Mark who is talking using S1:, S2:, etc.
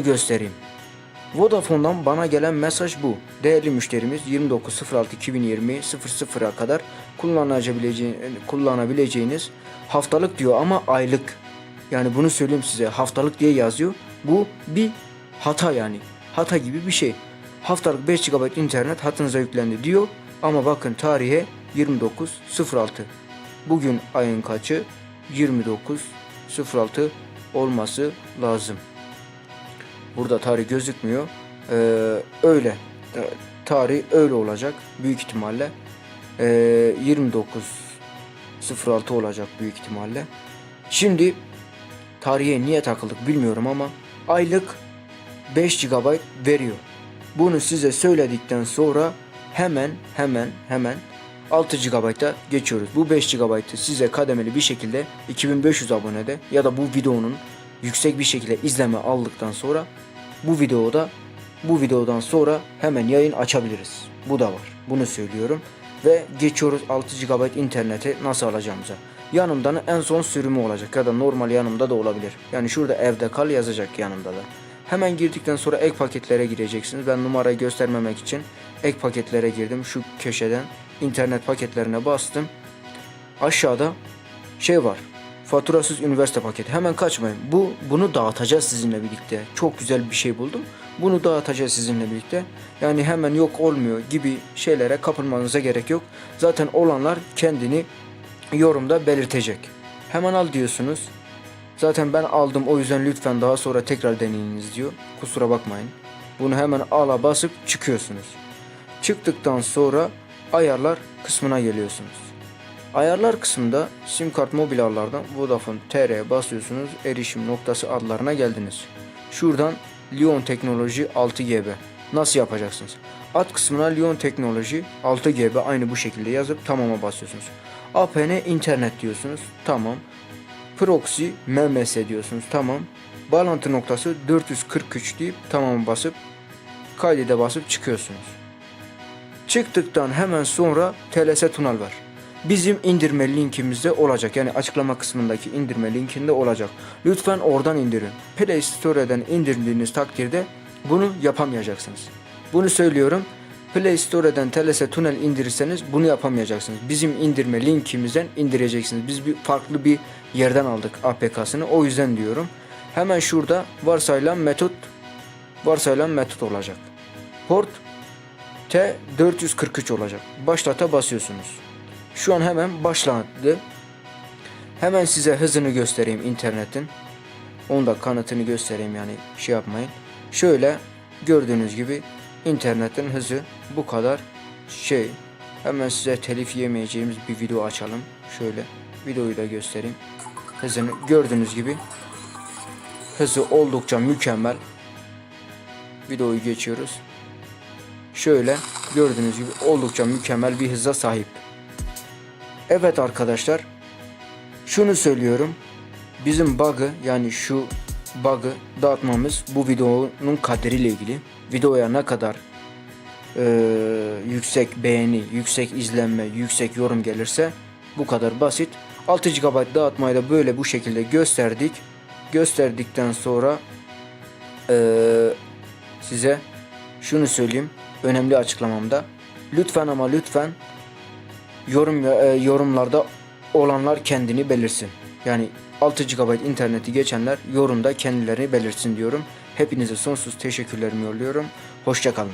S1: göstereyim. Vodafone'dan bana gelen mesaj bu. Değerli müşterimiz 29.06.2020 00'a kadar kullanabileceğiniz, kullanabileceğiniz haftalık diyor ama aylık. Yani bunu söyleyeyim size haftalık diye yazıyor. Bu bir hata yani. Hata gibi bir şey. Haftalık 5 GB internet hatınıza yüklendi diyor. Ama bakın tarihe 29.06. Bugün ayın kaçı? 29.06 olması lazım. Burada tarih gözükmüyor. Ee, öyle. Ee, Tarih öyle olacak büyük ihtimalle. Ee, 29.06 olacak büyük ihtimalle. Şimdi tarihe niye takıldık bilmiyorum ama aylık 5 GB veriyor. Bunu size söyledikten sonra hemen hemen hemen 6 GB'a geçiyoruz. Bu 5 GB'ı size kademeli bir şekilde 2500 abonede ya da bu videonun yüksek bir şekilde izleme aldıktan sonra bu videoda bu videodan sonra hemen yayın açabiliriz. Bu da var. Bunu söylüyorum. Ve geçiyoruz 6 GB interneti nasıl alacağımıza. Yanımdan en son sürümü olacak ya da normal yanımda da olabilir. Yani şurada evde kal yazacak yanımda da. Hemen girdikten sonra ek paketlere gireceksiniz. Ben numarayı göstermemek için ek paketlere girdim. Şu köşeden internet paketlerine bastım. Aşağıda şey var. Faturasız üniversite paketi. Hemen kaçmayın. Bu bunu dağıtacağız sizinle birlikte. Çok güzel bir şey buldum. Bunu dağıtacağız sizinle birlikte. Yani hemen yok olmuyor gibi şeylere kapılmanıza gerek yok. Zaten olanlar kendini yorumda belirtecek. Hemen al diyorsunuz. Zaten ben aldım o yüzden lütfen daha sonra tekrar deneyiniz diyor. Kusura bakmayın. Bunu hemen ala basıp çıkıyorsunuz. Çıktıktan sonra ayarlar kısmına geliyorsunuz. Ayarlar kısmında sim kart mobil ağlardan Vodafone TR'ye basıyorsunuz. Erişim noktası adlarına geldiniz. Şuradan Lyon Teknoloji 6GB. Nasıl yapacaksınız? Ad kısmına Lyon Teknoloji 6GB aynı bu şekilde yazıp tamama basıyorsunuz. APN internet diyorsunuz. Tamam. Proxy MMS diyorsunuz. Tamam. Bağlantı noktası 443 deyip tamam basıp kaydede basıp çıkıyorsunuz. Çıktıktan hemen sonra TLS Tunal var. Bizim indirme linkimizde olacak. Yani açıklama kısmındaki indirme linkinde olacak. Lütfen oradan indirin. Play Store'den indirdiğiniz takdirde bunu yapamayacaksınız. Bunu söylüyorum. Play Store'dan TLS Tunnel indirirseniz bunu yapamayacaksınız. Bizim indirme linkimizden indireceksiniz. Biz bir farklı bir yerden aldık APK'sını. O yüzden diyorum. Hemen şurada varsayılan metot varsayılan metot olacak. Port T443 olacak. Başlata basıyorsunuz. Şu an hemen başladı. Hemen size hızını göstereyim internetin. Onu da kanıtını göstereyim yani şey yapmayın. Şöyle gördüğünüz gibi internetin hızı bu kadar şey. Hemen size telif yemeyeceğimiz bir video açalım. Şöyle videoyu da göstereyim. Hızını gördüğünüz gibi hızı oldukça mükemmel. Videoyu geçiyoruz. Şöyle gördüğünüz gibi oldukça mükemmel bir hıza sahip. Evet arkadaşlar. Şunu söylüyorum. Bizim bug'ı yani şu bug'ı dağıtmamız bu videonun kaderiyle ilgili. Videoya ne kadar eee, yüksek beğeni, yüksek izlenme, yüksek yorum gelirse bu kadar basit. 6 GB dağıtmayı da böyle bu şekilde gösterdik. Gösterdikten sonra eee, size şunu söyleyeyim önemli açıklamamda. Lütfen ama lütfen yorum e, yorumlarda olanlar kendini belirsin. Yani 6 GB interneti geçenler yorumda kendilerini belirsin diyorum. Hepinize sonsuz teşekkürlerimi yolluyorum. Hoşçakalın.